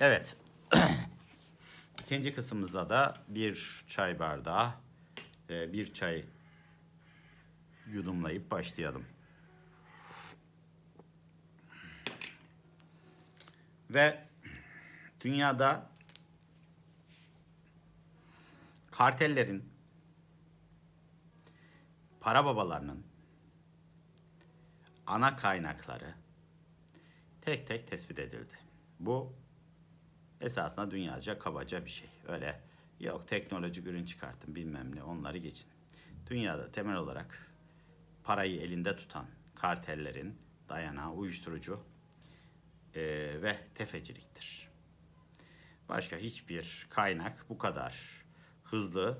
Evet. İkinci kısmımızda da bir çay bardağı, e, bir çay yudumlayıp başlayalım. Ve dünyada kartellerin, para babalarının ana kaynakları tek tek tespit edildi. Bu esasında dünyaca kabaca bir şey. Öyle yok teknolojik ürün çıkarttım bilmem ne onları geçin. Dünyada temel olarak parayı elinde tutan kartellerin dayanağı uyuşturucu eee, ve tefeciliktir. Başka hiçbir kaynak bu kadar hızlı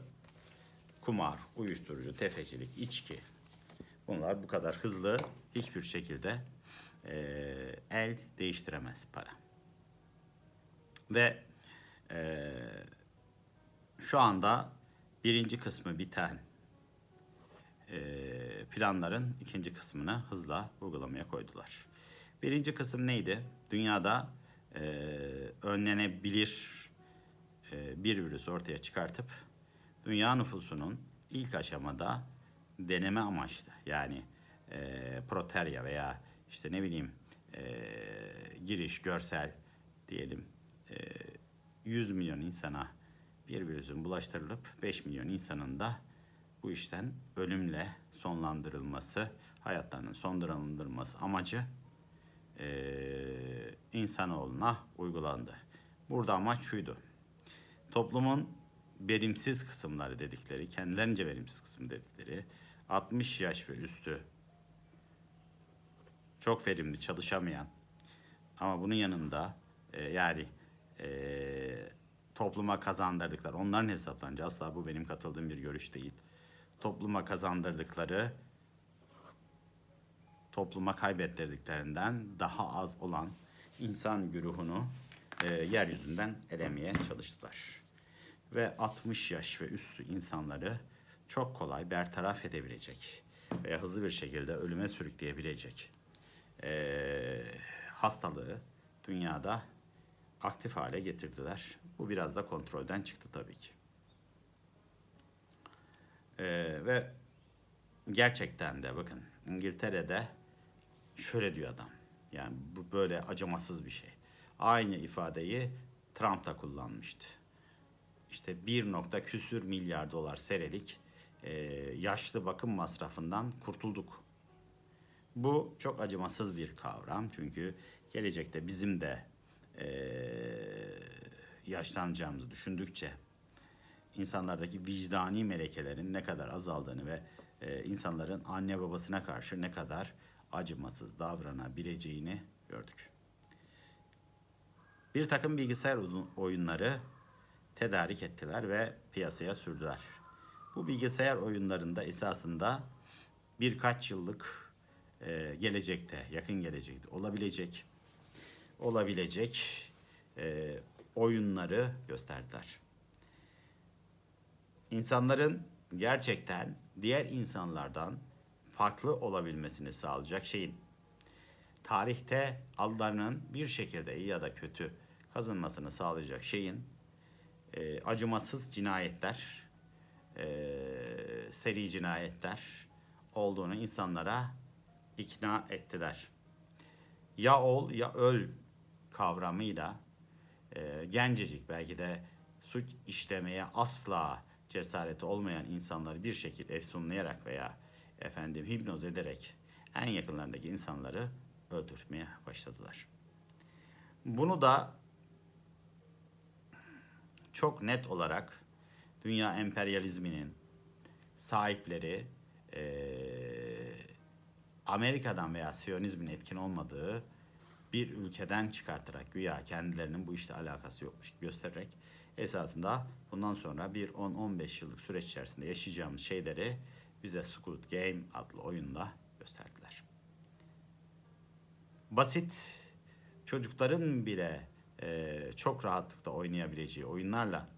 kumar, uyuşturucu, tefecilik, içki bunlar bu kadar hızlı hiçbir şekilde eee, el değiştiremez para. Ve eee, şu anda birinci kısmı biten eee, planların ikinci kısmını hızla uygulamaya koydular. Birinci kısım neydi? Dünyada eee, önlenebilir eee, bir virüs ortaya çıkartıp dünya nüfusunun ilk aşamada deneme amaçlı yani eee proterya veya işte ne bileyim eee, giriş görsel diyelim 100 milyon insana bir virüsün bulaştırılıp 5 milyon insanın da bu işten ölümle sonlandırılması, hayatlarının sonlandırılması amacı eee insanoğluna uygulandı. Burada amaç şuydu. Toplumun verimsiz kısımları dedikleri, kendilerince verimsiz kısım dedikleri 60 yaş ve üstü çok verimli çalışamayan ama bunun yanında e, yani e, topluma kazandırdıkları, onların hesaplarınca asla bu benim katıldığım bir görüş değil. Topluma kazandırdıkları topluma kaybettirdiklerinden daha az olan insan güruhunu e, yeryüzünden elemeye çalıştılar. Ve 60 yaş ve üstü insanları çok kolay bertaraf edebilecek veya hızlı bir şekilde ölüme sürükleyebilecek e, hastalığı dünyada aktif hale getirdiler. Bu biraz da kontrolden çıktı tabii ki. E, ve gerçekten de bakın İngiltere'de şöyle diyor adam. Yani bu böyle acımasız bir şey. Aynı ifadeyi Trump da kullanmıştı. İşte bir nokta küsür milyar dolar senelik e, yaşlı bakım masrafından kurtulduk. Bu çok acımasız bir kavram çünkü gelecekte bizim de yaşlanacağımızı düşündükçe insanlardaki vicdani melekelerin ne kadar azaldığını ve e, insanların anne babasına karşı ne kadar acımasız davranabileceğini gördük. Bir takım bilgisayar oyun- oyunları tedarik ettiler ve piyasaya sürdüler. Bu bilgisayar oyunlarında esasında birkaç yıllık e, gelecekte, yakın gelecekte olabilecek olabilecek e, oyunları gösterdiler. İnsanların gerçekten diğer insanlardan farklı olabilmesini sağlayacak şeyin tarihte adlarının bir şekilde iyi ya da kötü kazınmasını sağlayacak şeyin e, acımasız cinayetler, e, seri cinayetler olduğunu insanlara ikna ettiler. Ya ol ya öl kavramıyla e, gencecik belki de suç işlemeye asla cesareti olmayan insanları bir şekilde efsunlayarak veya efendim hipnoz ederek en yakınlarındaki insanları öldürmeye başladılar. Bunu da çok net olarak dünya emperyalizminin sahipleri eee, Amerika'dan veya Siyonizmin etkin olmadığı bir ülkeden çıkartarak güya kendilerinin bu işte alakası yokmuş gibi göstererek esasında bundan sonra bir 10-15 yıllık süreç içerisinde yaşayacağımız şeyleri bize Squid Game adlı oyunda gösterdiler. Basit çocukların bile eee, çok rahatlıkla oynayabileceği oyunlarla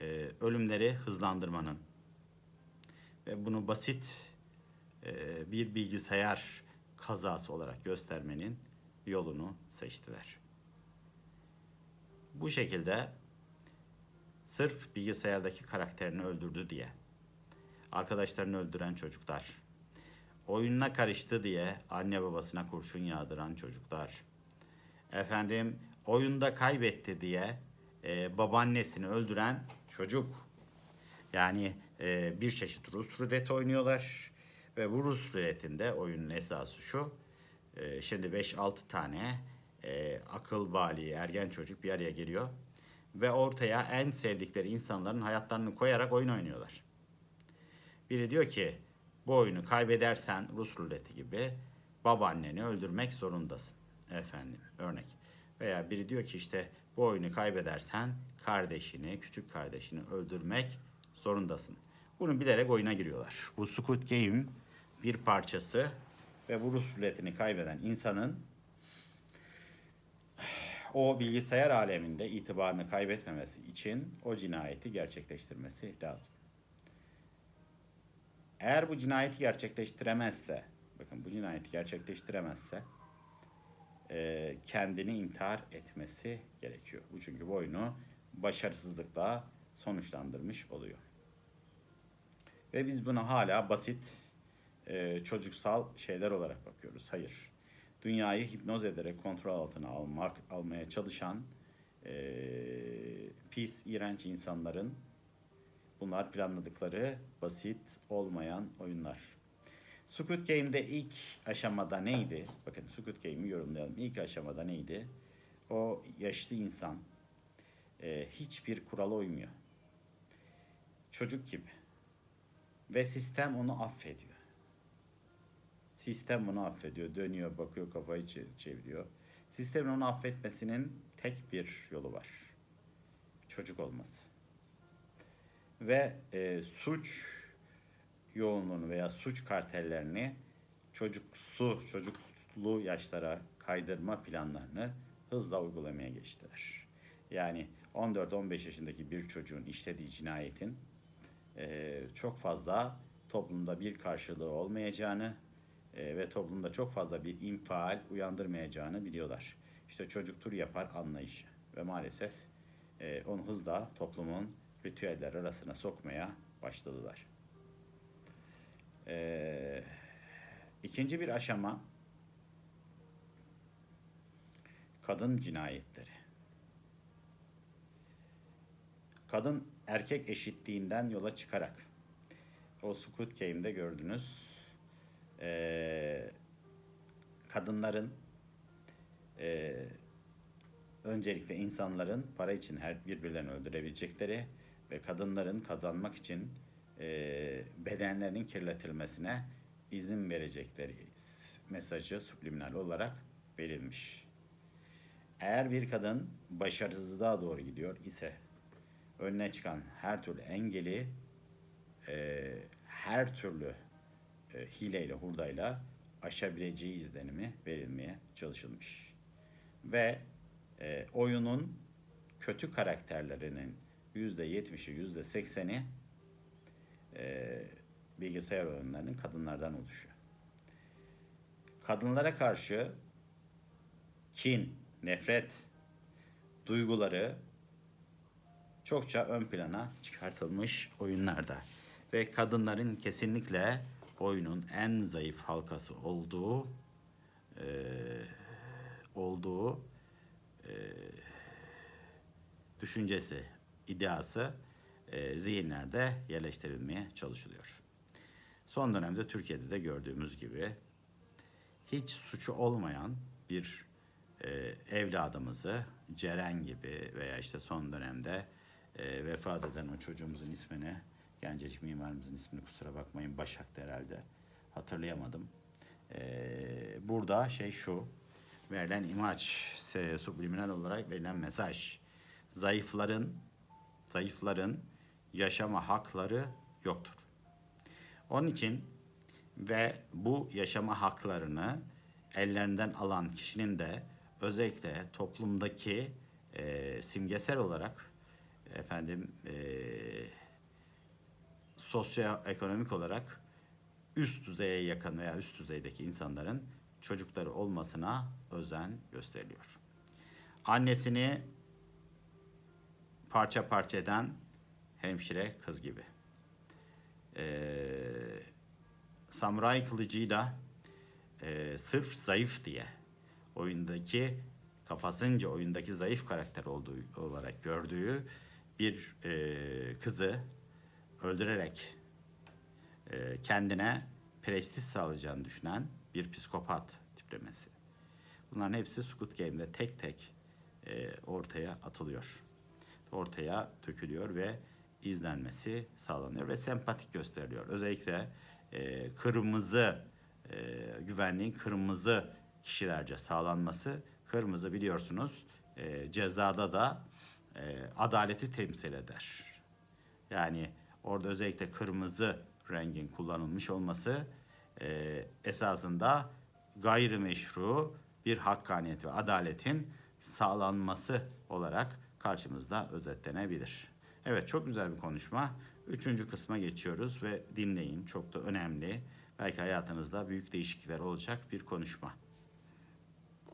eee, ölümleri hızlandırmanın ve bunu basit eee, bir bilgisayar kazası olarak göstermenin yolunu seçtiler. Bu şekilde sırf bilgisayardaki karakterini öldürdü diye arkadaşlarını öldüren çocuklar, oyununa karıştı diye anne babasına kurşun yağdıran çocuklar, efendim oyunda kaybetti diye e, babaannesini öldüren çocuk. Yani e, bir çeşit Rus ruleti oynuyorlar ve bu Rus ruletinde oyunun esası şu. e, şimdi 5-6 tane e, akıl bali ergen çocuk bir araya geliyor ve ortaya en sevdikleri insanların hayatlarını koyarak oyun oynuyorlar. Biri diyor ki bu oyunu kaybedersen Rus ruleti gibi babaanneni öldürmek zorundasın. Efendim örnek. Veya biri diyor ki işte bu oyunu kaybedersen kardeşini, küçük kardeşini öldürmek zorundasın. Bunu bilerek oyuna giriyorlar. Bu Squid Game bir parçası ve bu Rus ruletini kaybeden insanın o bilgisayar aleminde itibarını kaybetmemesi için o cinayeti gerçekleştirmesi lazım. Eğer bu cinayeti gerçekleştiremezse, bakın bu cinayeti gerçekleştiremezse e, kendini intihar etmesi gerekiyor. Bu çünkü bu oyunu başarısızlıkla sonuçlandırmış oluyor. Ve biz buna hala basit e, çocuksal şeyler olarak bakıyoruz. Hayır. Dünyayı hipnoz ederek kontrol altına almak almaya çalışan e, pis, iğrenç insanların bunlar planladıkları basit olmayan oyunlar. Squid Game'de ilk aşamada neydi? Bakın Squid Game'i yorumlayalım. İlk aşamada neydi? O yaşlı insan e, hiçbir kurala uymuyor. Çocuk gibi. Ve sistem onu affediyor. Sistem bunu affediyor. Dönüyor, bakıyor, kafayı çe- çeviriyor. Sistemin onu affetmesinin tek bir yolu var. Çocuk olması. Ve e, suç yoğunluğunu veya suç kartellerini çocuksu, çocuklu yaşlara kaydırma planlarını hızla uygulamaya geçtiler. Yani 14-15 yaşındaki bir çocuğun işlediği cinayetin e, çok fazla toplumda bir karşılığı olmayacağını e, ve toplumda çok fazla bir infial uyandırmayacağını biliyorlar. İşte çocuktur yapar anlayışı ve maalesef e, onu hızla toplumun ritüeller arasına sokmaya başladılar. E, ikinci bir aşama kadın cinayetleri. Kadın erkek eşitliğinden yola çıkarak o Squid Game'de gördünüz e, kadınların e, öncelikle insanların para için her birbirlerini öldürebilecekleri ve kadınların kazanmak için e, bedenlerinin kirletilmesine izin verecekleri mesajı subliminal olarak verilmiş. Eğer bir kadın başarısızlığa doğru gidiyor ise önüne çıkan her türlü engeli e, her türlü e, hileyle hurdayla aşabileceği izlenimi verilmeye çalışılmış. Ve e, oyunun kötü karakterlerinin yüzde yetmişi, yüzde sekseni e, bilgisayar oyunlarının kadınlardan oluşuyor. Kadınlara karşı kin, nefret duyguları çokça ön plana çıkartılmış oyunlarda ve kadınların kesinlikle oyunun en zayıf halkası olduğu e, olduğu e, düşüncesi, ideası e, zihinlerde yerleştirilmeye çalışılıyor. Son dönemde Türkiye'de de gördüğümüz gibi hiç suçu olmayan bir e, evladımızı Ceren gibi veya işte son dönemde e, vefat eden o çocuğumuzun ismini gencecik mimarımızın ismini kusura bakmayın Başak'tı herhalde hatırlayamadım. E, burada şey şu verilen imaj e, subliminal olarak verilen mesaj zayıfların zayıfların yaşama hakları yoktur. Onun için ve bu yaşama haklarını ellerinden alan kişinin de özellikle toplumdaki e, simgesel olarak efendim e, sosyoekonomik olarak üst düzeye yakın veya üst düzeydeki insanların çocukları olmasına özen gösteriliyor. Annesini parça parça eden hemşire kız gibi. Ee, samuray kılıcıyla e, sırf zayıf diye oyundaki kafasınca oyundaki zayıf karakter olduğu olarak gördüğü bir e, kızı öldürerek e, kendine prestij sağlayacağını düşünen bir psikopat tiplemesi. Bunların hepsi Squid Game'de tek tek e, ortaya atılıyor. Ortaya dökülüyor ve izlenmesi sağlanıyor ve sempatik gösteriliyor. Özellikle e, kırmızı e, güvenliğin kırmızı kişilerce sağlanması. Kırmızı biliyorsunuz e, cezada da e, adaleti temsil eder. Yani orada özellikle kırmızı rengin kullanılmış olması e, esasında gayrimeşru bir hakkaniyet ve adaletin sağlanması olarak karşımızda özetlenebilir. Evet çok güzel bir konuşma. Üçüncü kısma geçiyoruz ve dinleyin. Çok da önemli. Belki hayatınızda büyük değişiklikler olacak bir konuşma.